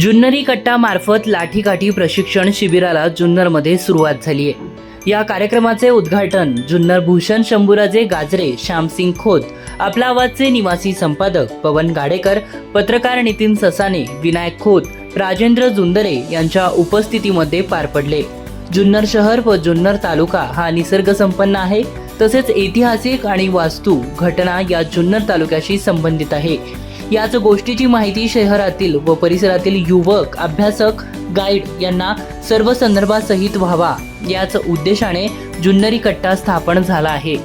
जुन्नरी कट्टामार्फत लाठीकाठी प्रशिक्षण शिबिराला जुन्नरमध्ये सुरुवात झाली आहे. या कार्यक्रमाचे उद्घाटन जुन्नर भूषण शंभूराजे गाजरे श्यामसिंग खोत आपला आवाजचे निवासी संपादक पवन गाडेकर पत्रकार नितीन ससाने विनायक खोत राजेंद्र जुंदरे यांच्या उपस्थितीमध्ये पार पडले. जुन्नर शहर व जुन्नर तालुका हा निसर्ग संपन्न आहे तसेच ऐतिहासिक आणि वास्तू घटना या जुन्नर तालुक्याशी संबंधित आहे. याच गोष्टीची माहिती शहरातील व परिसरातील युवक अभ्यासक गाईड यांना सर्व संदर्भासहित व्हावा याच उद्देशाने जुन्नरी कट्टा स्थापन झाला आहे.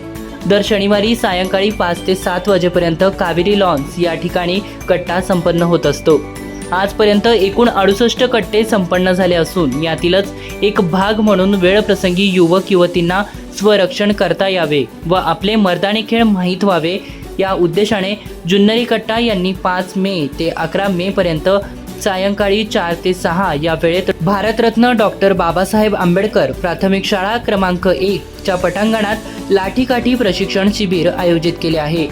दर शनिवारी सायंकाळी पाच ते सात वाजेपर्यंत कावेरी लॉन्स या ठिकाणी कट्टा संपन्न होत असतो. आजपर्यंत एकूण अडुसष्ट कट्टे संपन्न झाले असून यातीलच एक भाग म्हणून वेळप्रसंगी युवक युवतींना स्वरक्षण करता यावे व आपले मर्दानी खेळ माहीत व्हावे या उद्देशाने जुन्नरी कट्टा यांनी पाच मे ते अकरा मे पर्यंत सायंकाळी चार ते सहा या वेळेत भारतरत्न डॉक्टर बाबासाहेब आंबेडकर प्राथमिक शाळा क्रमांक एक च्या पटांगणात लाठीकाठी प्रशिक्षण शिबिर आयोजित केले आहे.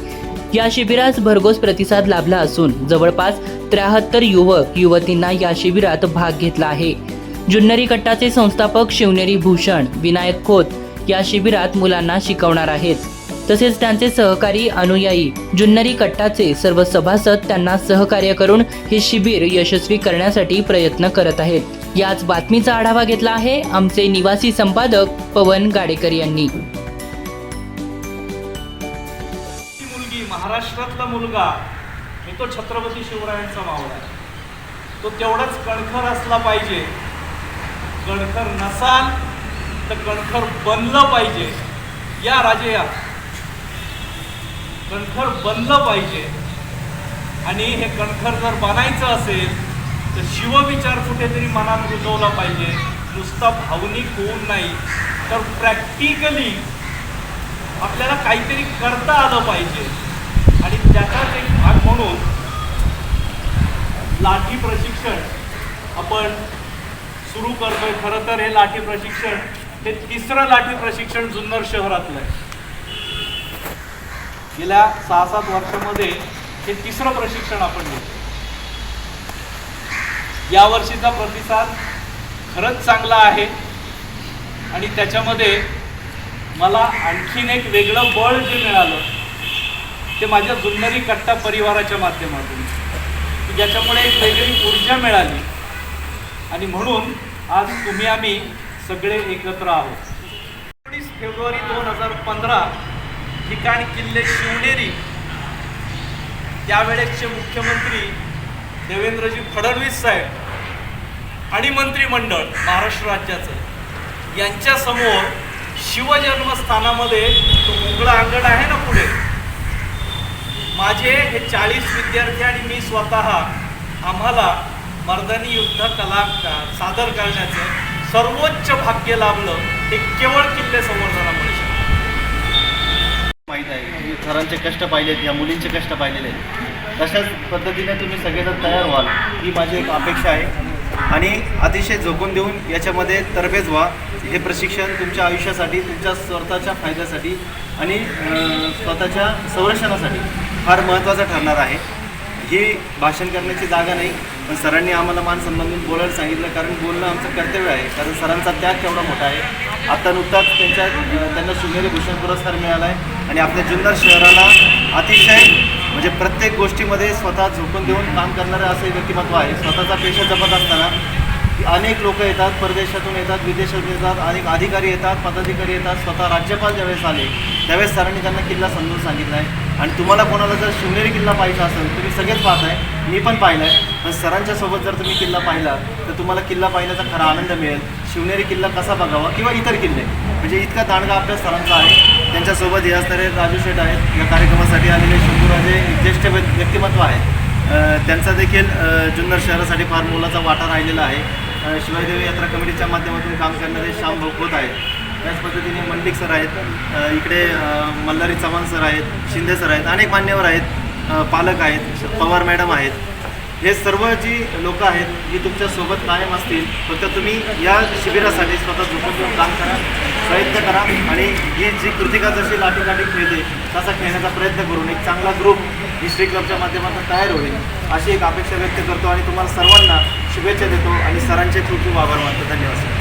या शिबिरास भरघोस प्रतिसाद लाभला असून जवळपास त्र्याहत्तर युवक युवतींना या शिबिरात भाग घेतला आहे. जुन्नरी कट्टाचे संस्थापक शिवनेरी भूषण विनायक खोत या शिबिरात मुलांना शिकवणार आहेत. तसेच त्यांचे सहकारी अनुयायी जुन्नरी कट्टाचे सर्व सभासद त्यांना सहकार्य करून हे शिबिर यशस्वी करण्यासाठी प्रयत्न करत आहेत. याच बातमीचा आढावा घेतला आहे आमचे निवासी संपादक पवन गाडेकर यांनी. मुलगी महाराष्ट्रातला मुलगा मी तो छत्रपती शिवरायांचा मावळा आहे. तो तेवढाच कणखर असला पाहिजे. कणखर नसाल तर कणखर बनलं पाहिजे. या राजे या. कणखर बनलं पाहिजे. आणि हे कणखर जर बनायचं असेल तर शिवविचार कुठेतरी मनात रुजवला पाहिजे. नुसता भावनिक होऊन नाही तर प्रॅक्टिकली आपल्याला काहीतरी करता आलं पाहिजे. आणि त्याचाच एक भाग म्हणून लाठी प्रशिक्षण आपण सुरू करतोय. खरं तर हे लाठी प्रशिक्षण हे तिसरं लाठी प्रशिक्षण जुन्नर शहरातलं आहे. गेल्या सहा सात वर्षामध्ये हे तिसरं प्रशिक्षण आपण घेतो यावर्षीचा प्रतिसाद खरंच चांगला आहे. आणि त्याच्यामध्ये मला आणखीन एक वेगळं बळ जे मिळालं ते माझ्या जुन्नरी कट्टा परिवाराच्या माध्यमातून. की ज्याच्यामुळे एक वेगळी ऊर्जा मिळाली. आणि म्हणून आज तुम्ही आम्ही सगळे एकत्र आहोत. एकोणीस फेब्रुवारी दोन हजार पंधरा ठिकाण किल्ले शिवनेरी. त्यावेळेसचे मुख्यमंत्री देवेंद्रजी फडणवीस साहेब आणि मंत्रिमंडळ महाराष्ट्र राज्याचं. यांच्यासमोर शिवजन्मस्थानामध्ये तो मोकळं अंगण आहे ना पुढे? माझे हे चाळीस विद्यार्थी आणि मी स्वतः आम्हाला मर्दानी युद्ध कला सादर करण्याचं सर्वोच्च भाग्य लाभलं ते केवळ किल्ले संवर्धनामध्ये. माहीत आहे सरांचे कष्ट पाहिलेत या मुलींचे कष्ट पाहिलेले आहेत. तशाच पद्धतीने तुम्ही सगळेजण तयार व्हाल ही माझी एक अपेक्षा आहे. आणि अतिशय झोकून देऊन याच्यामध्ये तरबेज व्हा. हे प्रशिक्षण तुमच्या आयुष्यासाठी तुमच्या स्वतःच्या फायद्यासाठी आणि स्वतःच्या संरक्षणासाठी फार महत्त्वाचं ठरणार आहे. ही भाषण करण्याची जागा नाही. पण सरांनी आम्हाला मान सन्मान बोलायला सांगितलं कारण बोलणं आमचं कर्तव्य आहे. कारण सरांचा त्याग केवढा मोठा आहे. आता नुकताच त्यांच्या त्यांना सुनेरी भूषण पुरस्कार मिळाला आहे आणि आपल्या जुन्नर शहराला अतिशय म्हणजे प्रत्येक गोष्टीमध्ये स्वतः झोपून देऊन काम करणारं असं व्यक्तिमत्व आहे. स्वतःचा पेशा जपत असताना अनेक लोक येतात परदेशातून येतात विदेशातून येतात अनेक अधिकारी येतात पदाधिकारी येतात स्वतः राज्यपाल ज्यावेळेस आले त्यावेळेस सरांनी त्यांना किल्ला समजून सांगितला आहे आणि तुम्हाला कोणाला जर शिवनेरी किल्ला पाहिजे असेल तुम्ही सगळेच पाहताय मी पण पाहिलं आहे पण सरांच्या सोबत जर तुम्ही किल्ला पाहिला तर तुम्हाला किल्ला पाहिल्याचा खरा आनंद मिळेल. शिवनेरी किल्ला कसा बघावा किंवा इतर किल्ले? म्हणजे इतका दांडगा आपल्या सरांचा आहे. त्यांच्यासोबत हे असणारे राजू शेठ आहेत. या कार्यक्रमासाठी आलेले शंभूराजे ज्येष्ठ व्यक्तिमत्व आहेत. त्यांचा देखील जुन्नर शहरासाठी फार मोलाचा वाटा राहिलेला आहे. शिवाजीदेवी यात्रा कमिटीच्या माध्यमातून काम करणारे श्याम भोगवत आहेत. त्याच पद्धतीने मंडिक सर आहेत. इकडे मल्हारी चव्हाण सर आहेत शिंदे सर आहेत अनेक मान्यवर आहेत. पालक आहेत पवार मॅडम आहेत. हे सर्व जी लोक आहेत जी तुमच्यासोबत कायम असतील. फक्त तुम्ही या शिबिरासाठी स्वतः झोपून काम करा प्रयत्न करा आणि ही जी कृतिका जशी लाठीकाठी खेळते तसा खेळण्याचा प्रयत्न करून एक चांगला ग्रुप हिस्ट्री क्लबच्या माध्यमातून तयार होईल अशी एक अपेक्षा व्यक्त करतो आणि तुम्हाला सर्वांना शुभेच्छा देतो आणि सरांचे खूप खूप आभार मानतो. धन्यवाद